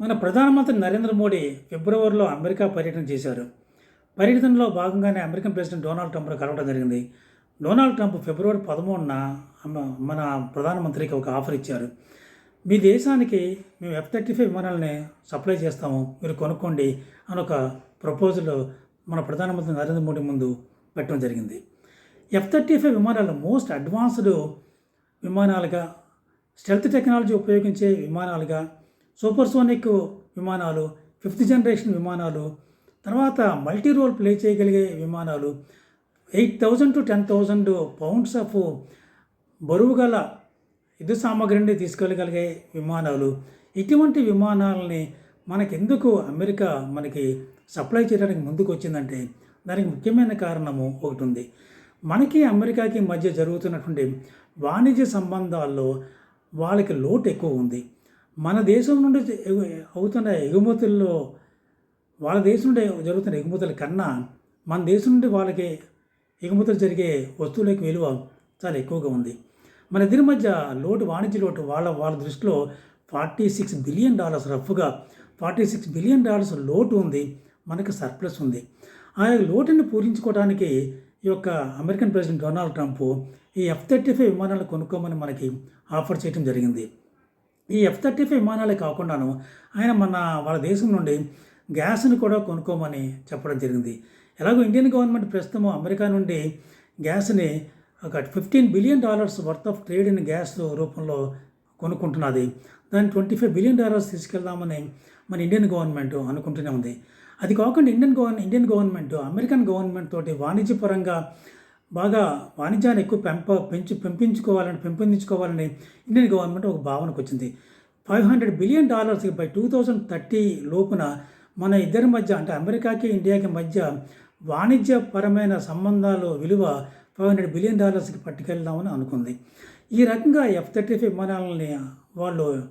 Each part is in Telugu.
మన ప్రధానమంత్రి నరేంద్ర మోడీ ఫిబ్రవరిలో అమెరికా పర్యటన చేశారు. పర్యటనలో భాగంగానే అమెరికన్ ప్రెసిడెంట్ డొనాల్డ్ ట్రంప్ను కలవడం జరిగింది. డొనాల్డ్ ట్రంప్ ఫిబ్రవరి పదమూడున మన ప్రధానమంత్రికి ఒక ఆఫర్ ఇచ్చారు. మీ దేశానికి మేము ఎఫ్ థర్టీ ఫైవ్ విమానాలని సప్లై చేస్తాము. మీరు కొనుక్కోండి అని ఒక ప్రపోజల్ మన ప్రధానమంత్రి నరేంద్ర మోడీ ముందు పెట్టడం జరిగింది. ఎఫ్ థర్టీ ఫైవ్ విమానాలు మోస్ట్ అడ్వాన్స్డ్ విమానాలుగా స్టెల్త్ టెక్నాలజీ ఉపయోగించే విమానాలుగా సూపర్సోనిక్ విమానాలు ఫిఫ్త్ జనరేషన్ విమానాలు తర్వాత మల్టీ రోల్ ప్లే చేయగలిగే విమానాలు eight thousand to ten thousand pounds of బరువు గల యుద్ధ సామాగ్రిని తీసుకెళ్ళగలిగే విమానాలు. ఇటువంటి విమానాలని మనకెందుకు అమెరికా మనకి సప్లై చేయడానికి ముందుకు వచ్చిందంటే దానికి ముఖ్యమైన కారణము ఒకటి ఉంది మనకి అమెరికాకి మధ్య జరుగుతున్నటువంటి వాణిజ్య సంబంధాల్లో వాళ్ళకి లోటు ఎక్కువ ఉంది. మన దేశం నుండి ఎగు- అవుతున్న ఎగుమతుల్లో వాళ్ళ దేశం నుండి జరుగుతున్న ఎగుమతుల కన్నా మన దేశం నుండి వాళ్ళకి ఎగుమతులు జరిగే వస్తువులకు విలువ చాలా ఎక్కువగా ఉంది. మన ఇద్దరి మధ్య లోటు వాణిజ్య లోటు వాళ్ళ వాళ్ళ దృష్టిలో ఫార్టీ సిక్స్ బిలియన్ డాలర్స్ రఫ్గా ఫార్టీ సిక్స్ బిలియన్ డాలర్స్ లోటు ఉంది. మనకు సర్ప్లస్ ఉంది. ఆ లోటుని పూరించుకోవడానికి ఈ యొక్క అమెరికన్ ప్రెసిడెంట్ డొనాల్డ్ ట్రంప్ ఈ ఎఫ్ థర్టీ ఫైవ్ విమానాలు కొనుక్కోమని మనకి ఆఫర్ చేయడం జరిగింది. ఈ ఎఫ్ థర్టీ ఫైవ్ విమానాలే కాకుండాను ఆయన మన వాళ్ళ దేశం నుండి గ్యాస్ను కూడా కొనుక్కోమని చెప్పడం జరిగింది. ఎలాగో ఇండియన్ గవర్నమెంట్ ప్రస్తుతం అమెరికా నుండి గ్యాస్ని ఒక fifteen billion dollars worth of trade in gas రూపంలో కొనుక్కుంటున్నది. దాన్ని ట్వంటీ ఫైవ్ బిలియన్ డాలర్స్ తీసుకెళ్దామని మన ఇండియన్ గవర్నమెంట్ అనుకుంటూనే ఉంది. అది కాకుండా Indian govern Indian government American government తోటి వాణిజ్యపరంగా బాగా వాణిజ్యాన్ని ఎక్కువ పెంప పెంచు పెంపించుకోవాలని పెంపొందించుకోవాలని ఇండియన్ గవర్నమెంట్ ఒక భావనకు వచ్చింది. Five hundred billion dollars by two thousand thirty లోపున మన ఇద్దరి మధ్య అంటే అమెరికాకి ఇండియాకి మధ్య వాణిజ్యపరమైన సంబంధాలు విలువ ఫైవ్ హండ్రెడ్ బిలియన్ డాలర్స్కి పట్టుకెళ్దామని అనుకుంది. ఈ రకంగా ఎఫ్ థర్టీ ఫైవ్ విమానాలని వాళ్ళు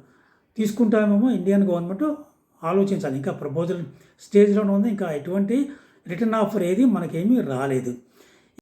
తీసుకుంటామేమో ఇండియన్ గవర్నమెంట్ ఆలోచించాలి. ఇంకా ప్రపోజల్ స్టేజ్లోనే ఉంది. ఇంకా ఎటువంటి రిటర్న్ ఆఫర్ ఏది మనకేమీ రాలేదు.